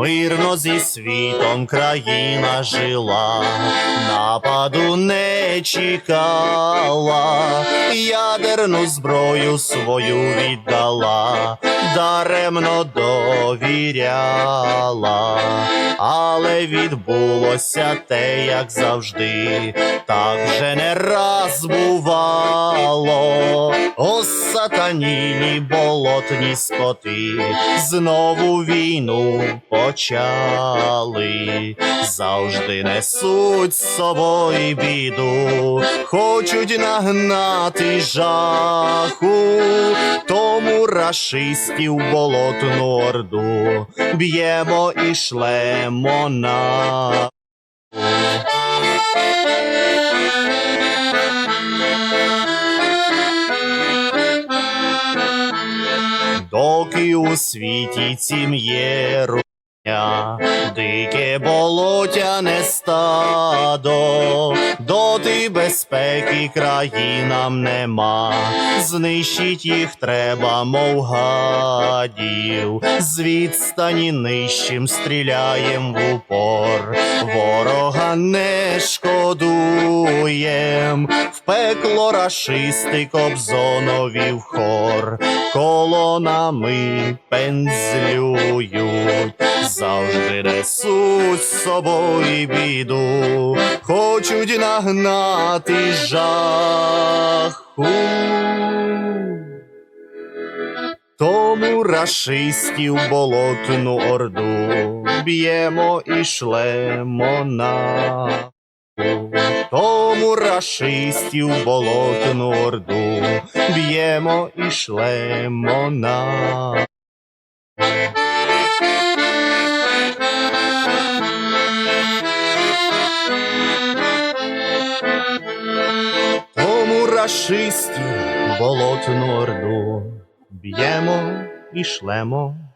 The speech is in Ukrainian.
Мирно зі світом країна жила, нападу не чекала, ядерну зброю свою віддала, даремно довіряла, але відбулося те, як завжди, так вже не раз бувало. О, сатанілі болотні скоти, знову війну почали, завжди несуть з собою біду, хочуть нагнати жаху, тому рашистів болотну орду б'ємо і шлемо на. Доки у світі цім є руня, дике болотяне стадо, доти безпеки країнам нема, знищить їх треба, мов гадів, з відстані нижчим стріляєм в упор, ворога не шкодуєм, пекло рашисти кобзонові в хор, колонами пензлюють, завжди несуть з собою біду, хочуть нагнати жаху. Тому рашистів болотну орду б'ємо і шлемо на. Тому рашистів болотну орду б'ємо і шлемо на. Тому рашистів болотну орду б'ємо і шлемо